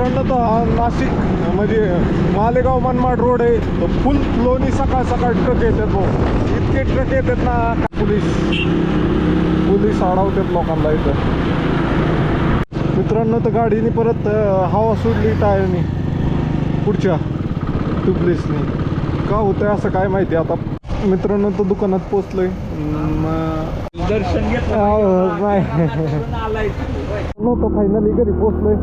मित्रांनो तर हा नाशिक म्हणजे मालेगाव मनमाड रोड आहे तो फुल फ्लोनी सकाळ सकाळ ट्रक येतात भाऊ इतके ट्रक येतात ना पोलीस. पोलीस अडवतात लोकांना इथं. मित्रांनो तर गाडीने परत हवा सोडली टायरनी. पुढच्या ट्यूबलेसनी. का होतंय असं काय माहिती आता? मित्रांनो तर दुकानात पोचलोय दर्शन नाही. फायनली घरी पोचलोय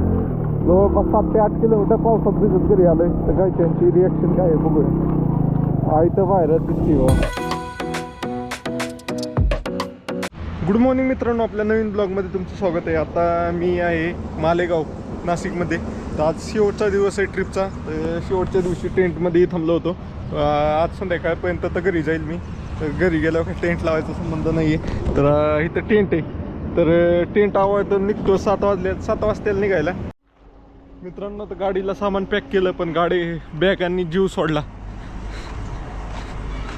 जवळपास सात ते आठ किलोमीटर पावसात भिजत घरी आलोय. तर काय त्यांची रिॲक्शन काय आहे बघूया. आई तर बाहेरच दिसते हो. गुड मॉर्निंग मित्रांनो आपल्या नवीन ब्लॉगमध्ये तुमचं स्वागत आहे. आता मी आहे मालेगाव नाशिकमध्ये. तर आज शेवटचा दिवस आहे ट्रिपचा तर शेवटच्या दिवशी टेंटमध्येही थांबलो होतो. आज संध्याकाळपर्यंत तर घरी जाईल मी. तर घरी गेल्यावर काही टेंट लावायचा संबंध नाही आहे तर इथं टेंट आहे. तर टेंट आवडतं निघतो. सात वाजल्या सात वाजताला निघायला. मित्रांनो तर गाडीला सामान पॅक केलं पण गाडी बॅगांनी जीव सोडला.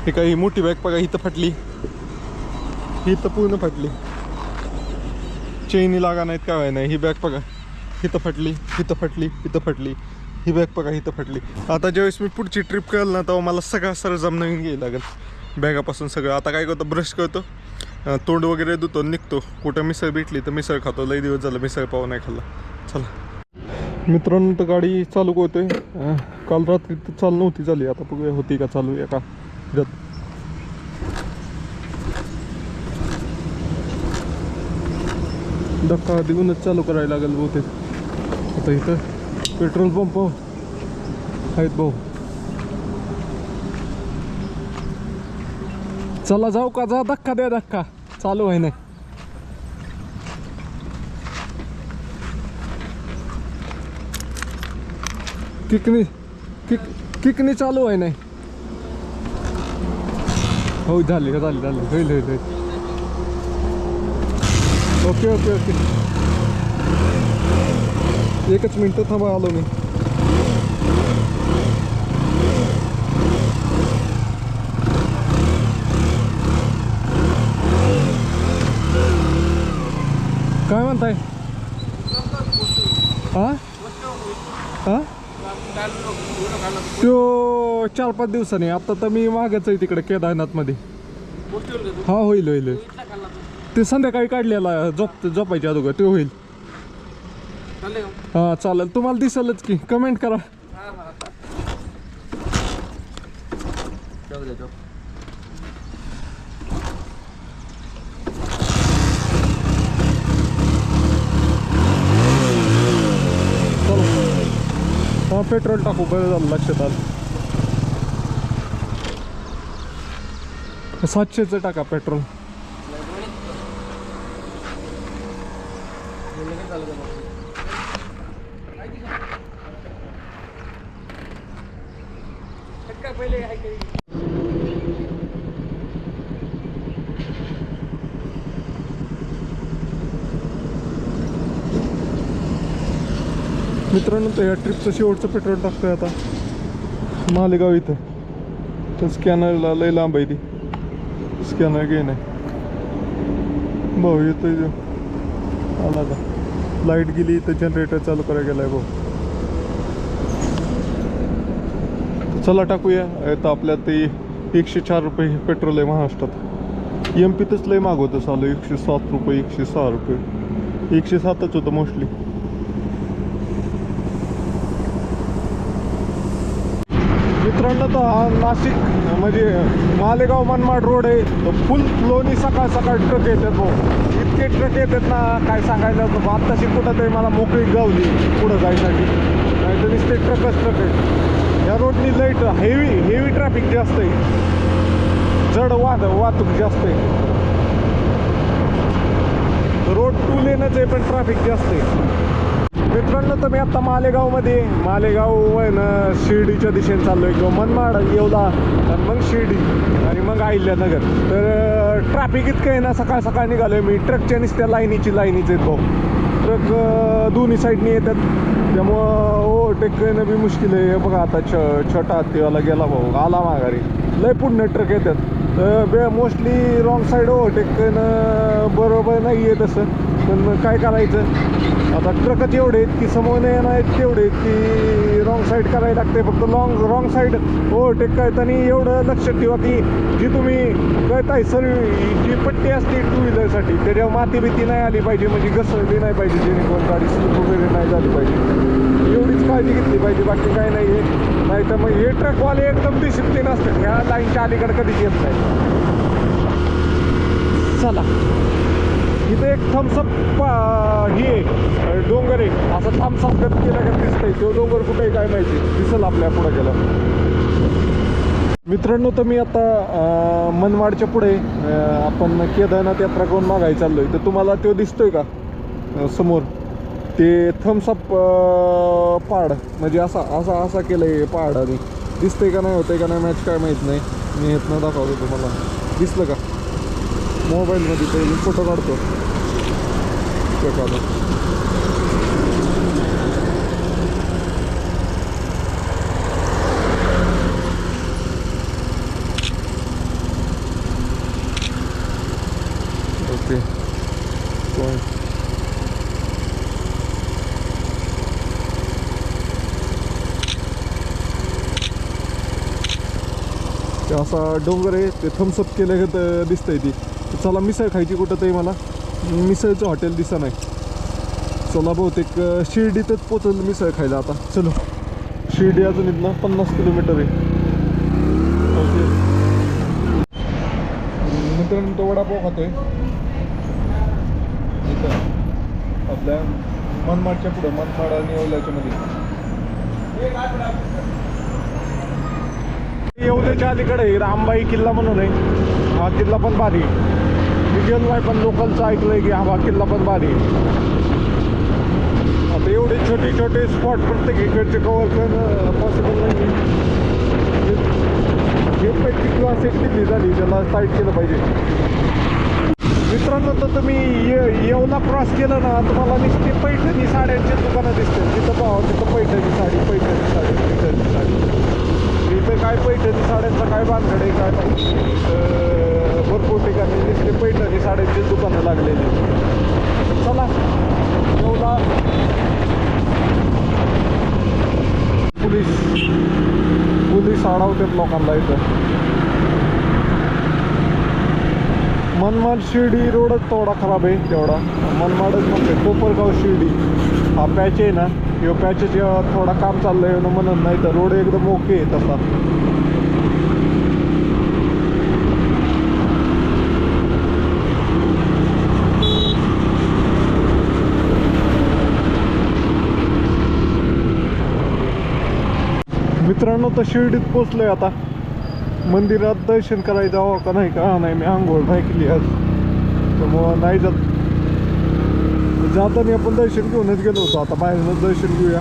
हे काही मोठी बॅग बघा इथं फाटली. इथं पूर्ण फाटली. चेनी लागा नाहीत काय नाही ही बॅग बघा. इथं फाटली इथं फाटली इथं फाटली. ही बॅग बघा इथं फाटली. आता ज्यावेळेस मी पुढची ट्रिप करेल ना तेव्हा मला सगळा सरजम नवीन घ्यायला लागेल. बॅगापासून सगळं. आता काय करतो ब्रश करतो. तोंड वगैरे धुतो निघतो. कुठं मिसळ भेटली तर मिसळ खातो. लई दिवस झालं मिसळ पाव नाही खाल्ला. चला. मित्रांनो तर गाडी चालू होते काल रात्री तर चालू नव्हती झाली. आता बघूया होती का चालू एका ह्याच्यात धक्का देऊनच चालू करायला लागेल बहुतेक. आता इथं पेट्रोल पंप आहेत भाऊ. चला जाऊ का? जा धक्का द्या धक्का. चालू आहे नाही किकनी किक किकनी चालू आहे नाही. हो झाली झाली झाली. होईल होईल होईल. Okay okay okay. एकच मिनटं थांबा आलो मी. काय म्हणताय हा हा तो चार पाच दिवसांनी. आता तर मी मागच आहे तिकडे केदारनाथमध्ये. हा होईल होईल होईल. ते संध्याकाळी काढलेला झोप झोपायच्या अगोदर ते होईल. हा चालेल. तुम्हाला दिसेलच की. कमेंट करा. पेट्रोल टाकू बरं झालं लक्षात आलं. सातशेचं टाका पेट्रोल. पहिले मित्रांनो तर या ट्रिपचं शेवटचं पेट्रोल टाकतोय आता. मालेगाव इथं. तर स्कॅनरला लय लांब आहे ती. स्कॅनर घे नाही भाऊ येतोय जो. आला का लाइट गेली तर जनरेटर चालू करायला गेलाय भाऊ. चला टाकूया. आता आपल्या ते एकशे चार रुपये पेट्रोल आहे महाराष्ट्रात. एम पीतच लय मागवतं चालू एकशे सात रुपये एकशे सहा रुपये. एकशे सातच होतं मोस्टली मित्रांनो तर हा नाशिक म्हणजे मालेगाव मनमाड रोड आहे. तो फुल फ्लोनी सकाळ सकाळ ट्रक येतात भाऊ. इतके ट्रक येतात ना काय सांगायला नको. आत्ताशी कुठं तरी मला मोकळी गावली पुढं जायसाठी. नाही तर नुसते ट्रकच ट्रक आहे या रोडनी लाइट हेवी हेवी ट्रॅफिक जास्त आहे. जड वाद वाहतूक जास्त आहे. रोड टू लेनच आहे पण ट्रॅफिक जास्त आहे. मित्रांनो तर मी आत्ता मालेगावमध्ये मालेगाव आहे ना शिर्डीच्या दिशेने चाललोय. किंवा मनमाड येवला आणि मग शिर्डी आणि मग अहिल्यानगर. तर ट्रॅफिक इतकं आहे ना सकाळ सकाळ निघालोय मी. ट्रकच्या नुसत्या लाईनीची लाईनीच आहेत भाऊ. ट्रक दोन्ही साईडनी येतात. त्यामुळं ओव्हरटेक करणं बी मुश्किल आहे. बघा आता छ छोटा हत्तीवाला गेला भाऊ. आला माघारी. लय पुण्य ट्रक येतात. तर बे मोस्टली रॉंग साईड ओव्हरटेक करणं बरोबर नाही आहे तसं. पण मग काय करायचं? आता ट्रकच एवढे आहेत की समोर येणार आहेत तेवढे आहेत की रॉंग साईड करायला लागते फक्त लॉंग रॉंग साईड ओव्हरटेक करताना एवढं लक्षात ठेवा की जी तुम्ही कळताय सर जी पट्टी असते टू व्हीलरसाठी त्याच्यावर माती भीती नाही आली पाहिजे म्हणजे घसरली नाही पाहिजे जेणेकरून गाडी स्लिप वगैरे नाही झाली पाहिजे. एवढीच काळजी घेतली पाहिजे बाकी काही नाही आहे. नाही तर मग हे ट्रकवाले एकदम डिसिप्लिन असतात. ह्या लाईनच्या अलीकडे कधीच येत नाही चला. इथं एक थम्सअप हे आहे, डोंगर आहे. असं थम्सअप गत केलं का दिसतंय? तो डोंगर कुठे आहे काय माहिती? दिसेल आपल्या पुढे गेला. मित्रांनो तर मी आता मनवाडच्या मनमाडच्या पुढे आपण केदारनाथ यात्रा करून मागायला आहे तर तुम्हाला तो दिसतोय का? समोर. ते थम्सअप पहाड म्हणजे असा असा असा केलंय पहाडाने दिसतंय का नाही होतंय का नाही मॅच काय माहीत नाही. मी इथनं दाखवतो तुम्हाला. दिसलं का? मोबाईलमध्ये पहिले फोटो काढतो. एखादा ओके. पॉईंट असा डोंगर आहे ते थम्सअप केलं तर दिसतंय ती. चला मिसळ खायची कुठं तरी मला. मिसळचं हॉटेल दिसा नाही. चला बहुतेक शिर्डीतच पोचल मिसळ खायला आता. चलो. शिर्डी अजून इथनं पन्नास किलोमीटर आहे. ओके. मित्रांनो तो वडापाव खातोय. इथं. आपल्या मनमाडच्या पुढं मनमाड आणि येवल्याच्या मध्ये. येवल्याच्या अलीकडे रामबाई किल्ला म्हणून आहे. हा किल्ला पण भारी. मी गेलो आहे पण लोकलचं ऐकलंय की हा किल्ला पण भारी. आता एवढे छोटे छोटे स्पॉट प्रत्येक इकडचे कव्हर करणं पॉसिबल नाही हे पैकी क्लास एक किल्ली झाली? त्याला साईड केलं पाहिजे. मित्रांनो तर तुम्ही ये येवला क्रॉस केलं ना तुम्हाला दिसते पैठणी साड्यांची दुकानं दिसते तिथं पाहा तिथं पैठणी साडी पैठणी साडी पैठणी साडी. इथं काय पैठणी साड्यांचा काय बांधड आहे काय नाही भरपूर ठिकाणी दिसते पैठणी साड्यांची दुकानं लागलेली. चला एवढा पोलीस पोलीस अडवतात लोकांना इथं. मनमाड शिर्डी रोडच थोडा खराब आहे तेवढा. मनमाडच म्हणते कोपरगाव शिर्डी. हा पॅच आहे ना ह्यो पॅचेस थोडा काम चाललंय ना म्हणून नाही तर रोड एकदम ओके आहे तसा. आता शिर्डीत पोचलोय आता. मंदिरात दर्शन करायला जावं का नाही का? नाही मी आंघोळ नाही केली आज. त्यामुळं नाही जात. जाताना आपण दर्शन घेऊनच गेलो होतो. आता बाहेरनं दर्शन घेऊया.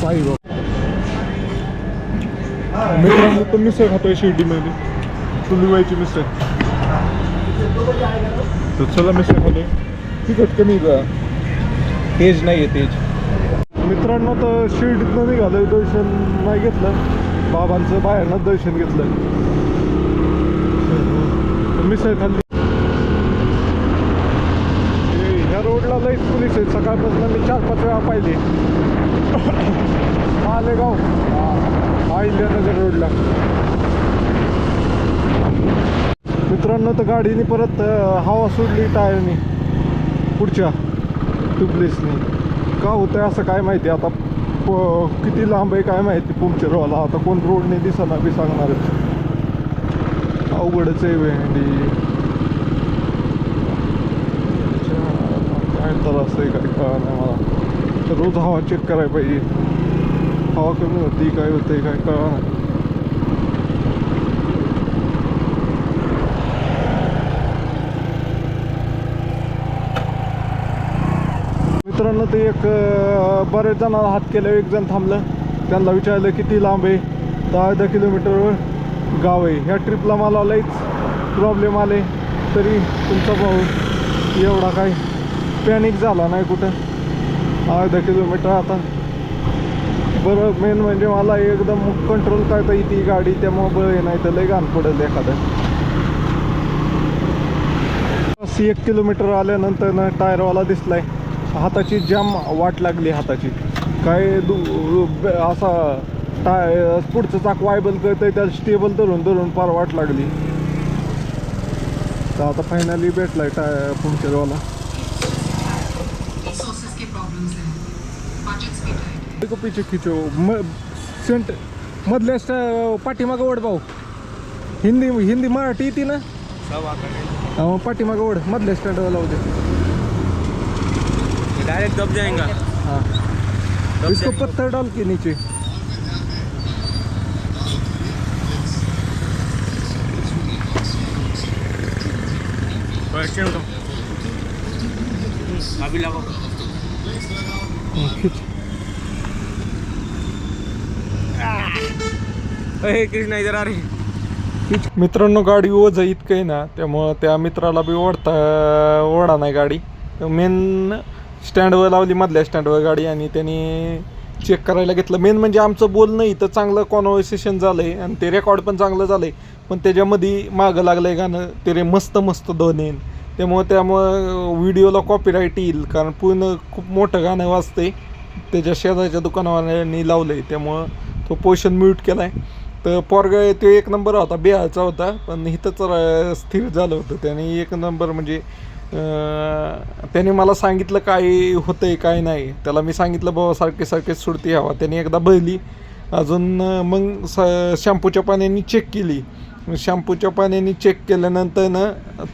साईबाबा मित्रांनो तर मिसळ खातोय शिर्डीमध्ये. व्हायची मिसळ. तर चला मिसळ खातोय तिकट कमी का? तेज नाही आहे तेज. मित्रांनो तर शिर्डीतनं निघालं दर्शन नाही घेतलं. बाबांचं बाहेरनं दर्शन घेतलं मिसळ खाल्ली. ह्या रोडला लईच पोलीस आहेत. सकाळपासून मी चार पाच वेळा पाहिले. मालेगाव. अहिल्यानगर रोडला. मित्रांनो तर गाडीने परत हवा सोडली टायरनी. पुढच्या. ट्यूबलेसनी का होतं असं काय माहिती? आता प- किती लांब आहे काय माहिती पंक्चरवाला आता कोण रोडने दिसाना बी सांगणार अवघडच आहे भेंडी. काय तर असं आहे काय कळा नाही मला. तर रोज हवा चेक करायला पाहिजे. हवा कमी होती काय होते काय कळा नाही मित्रांनो ते एक बरेच जणांना हात केलं एक जण थांबलं. त्यांना विचारलं किती लांब आहे? दहा दहा किलोमीटरवर गाव आहे. ह्या ट्रिपला मला लईच प्रॉब्लेम आले. तरी तुमचा भाऊ एवढा काय पॅनिक झाला नाही कुठं? अर्धा किलोमीटर आता. बरं मेन म्हणजे मला एकदम कंट्रोल करता येते गाडी. त्यामुळं बरं आहे, नाही तर लई घाण पडेल एखादं. बस एक किलोमीटर आल्यानंतर ना टायरवाला दिसलाय. हाताची जाम वाट लागली हाताची. काय दु असा टाय पुढचं चाक वायबल करतंय त्या स्टेबल धरून धरून फार वाट लागली. तर आता फायनली भेटलाय टाय पुढच्या देखो पीछे खिचो. म सेंट मधल्या स्ट- पाठीमागं ओढ भाऊ. हिंदी हिंदी मराठी येते ना? मग पाठीमागं ओढ. मधल्या स्टँडवर लावू दे. डायरेक्ट दब जाएगा। हाँ। दब इसको। पत्थर डाल के नीचे। अभी लगाओ। कृष्णा इधर आ रही। मित्रांनो गाडी ओझ इतकं आहे ना त्यामुळं त्या मित्राला बी ओढता ओढा नाही गाडी. मेन स्टँडवर लावली मधल्या स्टँडवर गाडी आणि त्यांनी चेक करायला घेतलं. मेन म्हणजे आमचं बोलणं इथं चांगलं कॉन्व्हर्सेशन झालं आहे आणि ते रेकॉर्ड पण चांगलं झालं आहे पण त्याच्यामध्ये मागं लागलं आहे गाणं. ते रे मस्त मस्त दोन येईन त्यामुळं त्यामुळं व्हिडिओला कॉपीराईट येईल. कारण पूर्ण खूप मोठं गाणं वाजतंय. त्याच्या शेजारच्या दुकानावाल्यांनी लावलं आहे त्यामुळं तो पोर्शन म्यूट केला आहे तर पोरग तो एक नंबर होता बिहारचा होता. पण इथंच रा- स्थिर झालं होतं. त्याने एक नंबर म्हणजे त्याने मला सांगितलं काय होतंय काय नाही. त्याला मी सांगितलं बाबा सारखे सारखे सुडती हवा. त्याने एकदा बहिली अजून मग स शॅम्पूच्या पाण्याने चेक केली. शॅम्पूच्या पाण्याने चेक केल्यानंतर ना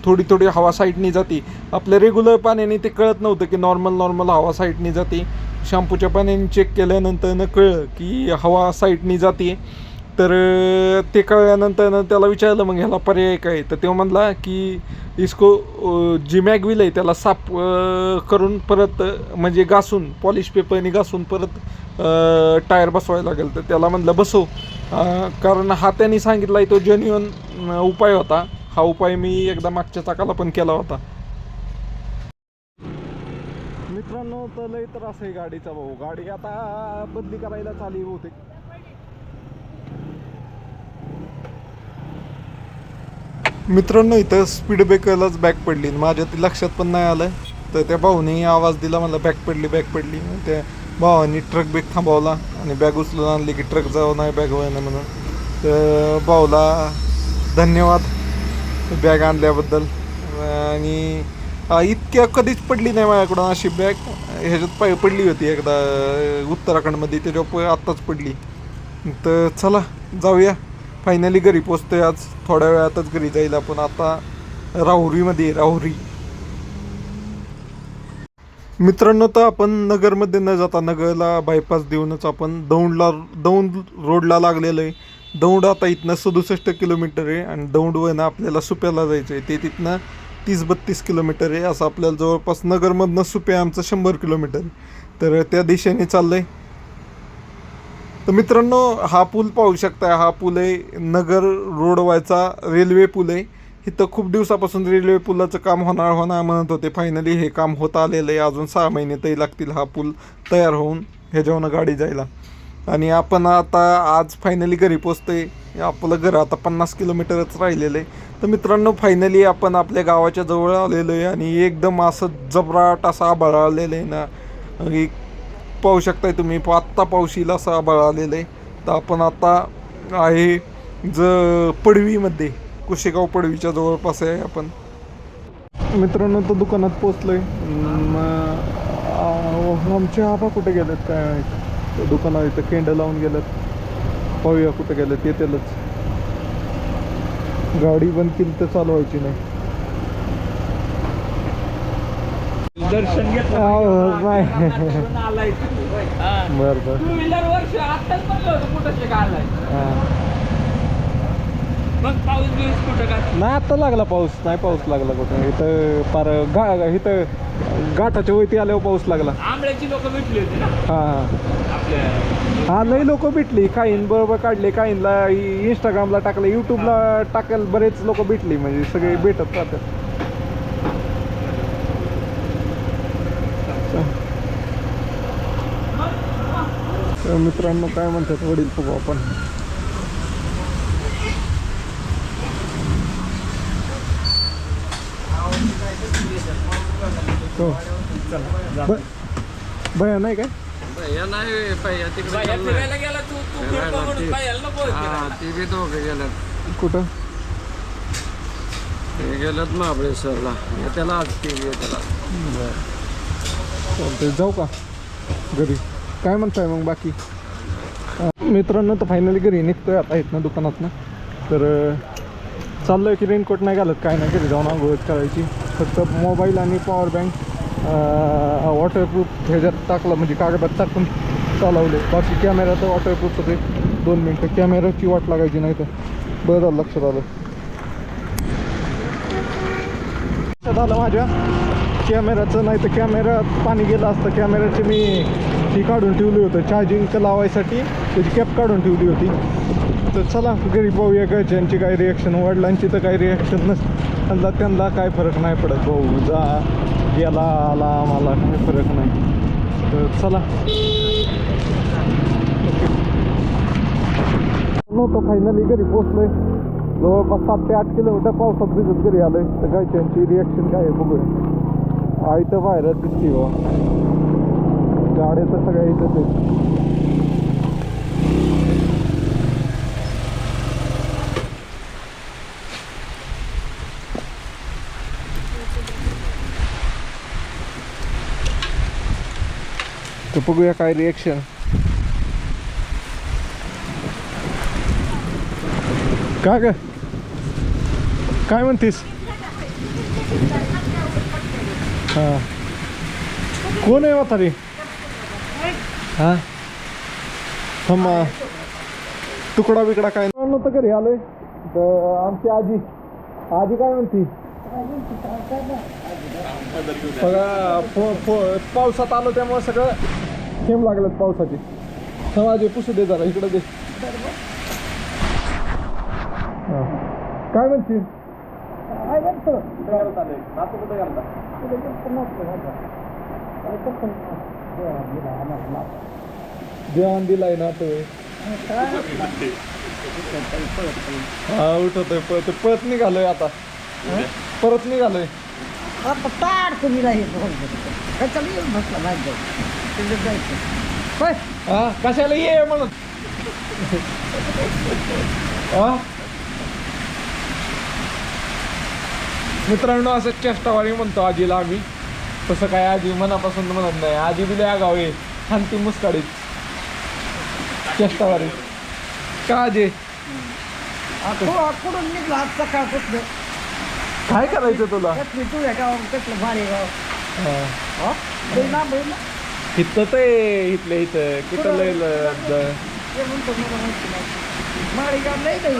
थोडी थोडी हवा साईडनी जाते. आपल्या रेग्युलर पाण्याने ते कळत नव्हतं की नॉर्मल नॉर्मल हवा साईडनी जाते. शॅम्पूच्या पाण्याने चेक केल्यानंतर ना कळलं की हवा साईडनी जाते. तर ते कळल्यानंतर ना त्याला विचारलं मग ह्याला पर्याय काय? तर तो म्हणला की इसको जी मॅगविल आहे त्याला साफ करून परत म्हणजे घासून पॉलिश पेपरने घासून परत टायर बसवायला लागेल. तर त्याला म्हणलं बसव. कारण हा त्यांनी सांगितला तो जेन्युअन उपाय होता. हा उपाय मी एकदा मागच्या चाकाला पण केला होता. मित्रांनो तर लय त्रास आहे गाडीचा भाऊ. गाडी आता बदली करायला चालली बहुतेक. मित्रांनो इथं स्पीड ब्रेकरलाच बॅक पडली. माझ्या ती लक्षात पण नाही आलं तर त्या भाऊने आवाज दिला मला बॅक पडली बॅक पडली. मग त्या भावानी ट्रक ब्रेक थांबवला आणि बॅग उचलून आणली की ट्रक जाऊ नाही बॅग व्हायनं म्हणून. तर भाऊला धन्यवाद बॅग आणल्याबद्दल. आणि इतक्या कधीच पडली नाही माझ्याकडून अशी बॅग ह्याच्यात पाय पडली होती एकदा उत्तराखंडमध्ये त्याच्यावर आत्ताच पडली. तर चला जाऊया. फायनली घरी पोचतोय. आज थोड्या वेळातच घरी जाईल आपण. आता राहुरीमध्ये राहुरी. मित्रांनो तर आपण नगरमध्ये न जाता नगरला बायपास देऊनच आपण दौंडला दौंड रोडला लागलेलं आहे. दौंड आता इथनं सदुसष्ट किलोमीटर आहे आणि दौंडवरनं आपल्याला सुप्याला जायचं आहे ते तिथनं तीस बत्तीस किलोमीटर आहे. असं आपल्याला जवळपास नगरमधनं सुप्या आमचं शंभर किलोमीटर आहे. तर त्या दिशेने चाललं आहे तर मित्रांनो हा पूल पाहू शकता हा पूल आहे नगर रोडवायचा रेल्वे पूल आहे. इथं खूप दिवसापासून रेल्वे पुलाचं काम होणार होणार म्हणत होते. फायनली हे काम होत आलेलं आहे. अजून सहा महिने तरी लागतील हा पूल तयार होऊन ह्याच्यावरनं गाडी जायला. आणि आपण आता आज फायनली घरी पोचतोय. आपलं घर आता पन्नास किलोमीटरच राहिलेलं आहे. तर मित्रांनो फायनली आपण आपल्या गावाच्या जवळ आलेलो आहे आणि एकदम असं जबराट असं आभाळ आलेलं आहे ना. एक पाहू शकताय तुम्ही. प- आत्ता पावशीला येईल असं आलेलं आहे तर आपण आता आहे ज पडवीमध्ये. कुशेगाव पडवीच्या जवळपास आहे आपण. मित्रांनो तर दुकानात पोचलोय आमचे आबा कुठे गेलेत? काय माहिती? दुकानात इथं केंड लावून गेलेत. पाहूया कुठे गेलेत. येतीलच. गाडी बंद केली तर चालवायची नाही. दर्शन हो, नाही. आलाय? बरं बरं. टू व्हीलर वर्ष आत्ताच म्हणलं होतं कुठं शिका आलाय हां. मग पाऊस बिऊस कुठं का? नाही आत्ता लागला पाऊस. नाही पाऊस लागला कुठं? इथं पार गा इथं घाटाच्या वरती आल्यावर पाऊस लागला. आंबळ्याची लोक भेटली होती ना? हा. हा आपल्या हा लई लोक भेटली. काहीन बरोबर काढले काहींना इंस्टाग्रामला टाकले युट्यूबला टाकल बरेच लोक भेटली. म्हणजे सगळे भेटत राहतात. तर मित्रांनो काय म्हणतात वडील बघू आपण. हो. भया नाही काय? भैया नाही भैया तिकडे गेला तू तू हा बी दोघे गेल्यात. कुठं? ते गेल्यात महाबळेश्वरला. त्याला आज टी व्ही त्याला जाऊ का? घरी. काय म्हणताय मग बाकी? मित्रांनो तर फायनली घरी निघतोय आता इथनं दुकानातनं. तर अं, चाललोय की रेनकोट नाही घालत काय नाही घरी जाऊन आंघोळ करायची. फक्त मोबाईल आणि पॉवर बँक वॉटरप्रूफ ह्याच्यात टाकला म्हणजे कागदात टाकून चालवले. बाकी कॅमेरा तर वॉटरप्रूफ होते. दोन मिनटं. कॅमेराची वाट लागायची नाही तर. बरं झालं लक्षात आलं. लक्षात आलं माझ्या. कॅमेराचं नाही तर कॅमेरात पाणी गेलं असतं. कॅमेराचे मी ती काढून ठेवली होतं. चार्जिंग लावायसाठी त्याची कॅप काढून ठेवली होती. तर चला घरी पाहूया घरच्यांची काय रिॲक्शन वडिलांची तर काही रिॲक्शन नस त्यांना त्यांना काय फरक नाही पडत. भाऊ जा गेला आला आम्हाला काही फरक नाही. तर चला. नव्हतं फायनली घरी पोचलोय जवळपास सात ते आठ किलोमीटर पावसात भिजत घरी आलोय. तर काय त्यांची रिॲक्शन काय आहे बघूया. आई तर बाहेरच दिसते बा गाड्या तर सगळ्या इथंच आहेत तर बघूया काय रिॲक्शन का ग? काय म्हणतीस? हा. कोण आहे म्हातारी? हा? थांबा. तुकडा बिकडा काय नव्हतं घरी आलोय. तर आमची आजी. आजी काय म्हणती? सगळं फो- फो- पावसात आलो त्यामुळे सगळं थेंब लागलेत पावसाचे. समाजे पुसू दे जरा इकडं दे. हा. काय म्हणते? जेवण दिलाय ना तो हा उठवतोय पळत पळत निघालोय आता. परत निघालोय. आता तुम्ही येऊन बसला जायचं. होय. हा कशाला ये म्हणून? हा? मित्रांनो असं चेष्टावारी म्हणतो आजीला आम्ही. तसं काय आजी मनापासून म्हणत नाही. आजी बिले आगाव आहे शांती मुस्काडीत चेष्टावारी. का कुठं कुठून निघला आज सकाळपासून? काय करायचं तुला? तुझ्या गाव कसलं भारी गाव बहिणा इथं ते इथल्या इथं. कुठं लय ते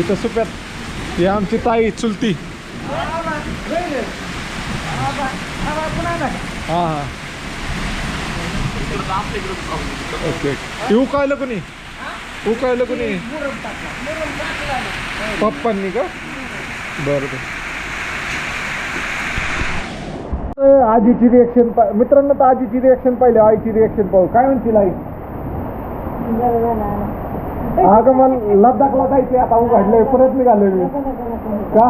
इथं सुप्यात. ही आमची ताई चुलती. हा हा. ओके उकायलं कोणी? उकायलं कोणी? पप्पांनी का? बरं बरं. आजीची रिएक्शन मित्रांनो तर आजीची रिएक्शन पाहिली आईची रिएक्शन पाहू. काय म्हणतील आई? अगं मला लद्दाखला जायचे आता उघडलंय परत निघालोय मी. का?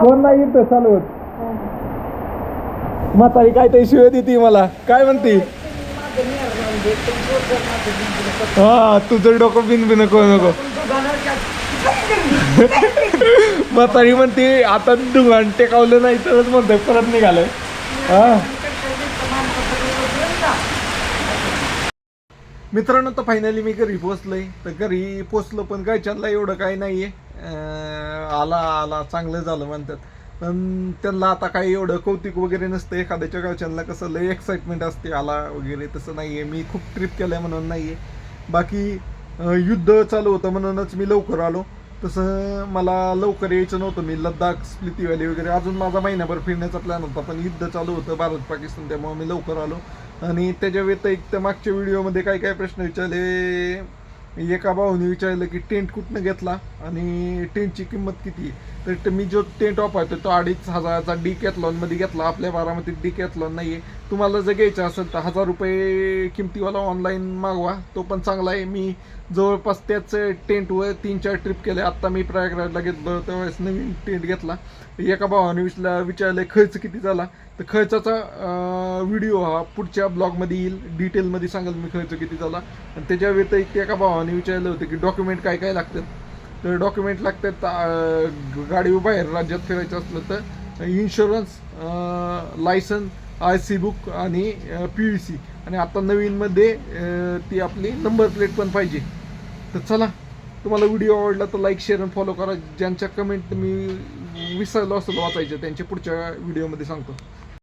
कोण नाही इथं चालू होत म्हातारी काय तरी शिवाय देते मला. काय म्हणती? हा तुझं डोकं बिन बी नको नको. म्हातारी म्हणते आता दुकान टेकावलं नाही तरच म्हणतोय परत निघालंय. हा. मित्रांनो तर फायनली मी घरी पोचलोय तर घरी पोचलो पण घरच्यांना एवढं काही नाहीये. आला आला चांगलं झालं म्हणतात. पण त्यांना आता काही एवढं कौतिक वगैरे नसतं. एखाद्याच्या गावच्यांना कसं लय एक्साइटमेंट असते आला वगैरे तसं नाही आहे मी खूप ट्रिप केलं आहे म्हणून नाही आहे बाकी युद्ध चालू होतं म्हणूनच मी लवकर आलो. तसं मला लवकर यायचं नव्हतं. मी लद्दाख स्प्लिती व्हॅली वगैरे अजून माझा महिनाभर फिरण्याचा प्लॅन होता. पण युद्ध चालू होतं भारत पाकिस्तान त्यामुळे मी लवकर आलो. आणि त्याच्या व्यतिरिक्त मागच्या व्हिडिओमध्ये काय काय प्रश्न विचारले. एका भाऊने विचारलं की टेंट कुठनं घेतला? आणि टेंटची किंमत किती तर मी जो टेंट वापरतो तो अडीच हजाराचा डी मध्ये घेतला. आपल्या बारामतीत डी कॅथलॉन नाही आहे तुम्हाला जर घ्यायचं असेल तर हजार रुपये किमतीवाला ऑनलाईन मागवा. तो पण चांगला आहे. मी जवळपास त्याच टेंटवर तीन चार ट्रिप केले. आत्ता मी प्रयागराजला घेतलं त्यावेळेस नवीन टेंट घेतला. एका भावाने विचला विचारलं खर्च किती झाला? तर खर्चाचा व्हिडिओ हा पुढच्या ब्लॉगमध्ये येईल. डिटेलमध्ये सांगेल मी खर्च किती झाला. आणि त्याच्या व्यतिरिक्त एका भावाने विचारलं होतं की डॉक्युमेंट काय काय लागतात तर डॉक्युमेंट लागतात गाडी बाहेर राज्यात फिरायचं असलं तर. Insurance license I C book आणि पी यू सी आणि आता नवीनमध्ये ती आपली नंबर प्लेट पण पाहिजे. तर चला तुम्हाला व्हिडिओ आवडला तर लाईक शेअर आणि फॉलो करा. ज्यांच्या कमेंट मी विसरलो असेल वाचायचं त्यांच्या पुढच्या व्हिडिओमध्ये सांगतो.